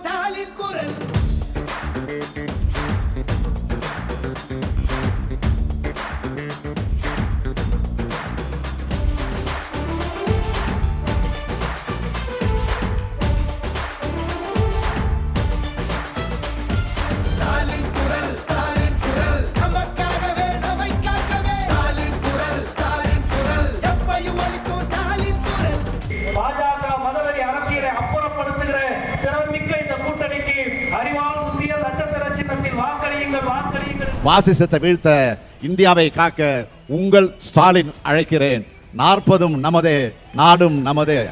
ஸ்டாலின் குரல் பாஜக மதவெறி அரசியலை அப்புறப்படுத்துகிற திறமிக்க பாசிசத்தை வீழ்த்த இந்தியாவை காக்க உங்கள் ஸ்டாலின் அழைக்கிறேன். நாற்பதும் நமதே நாடும் நமதே.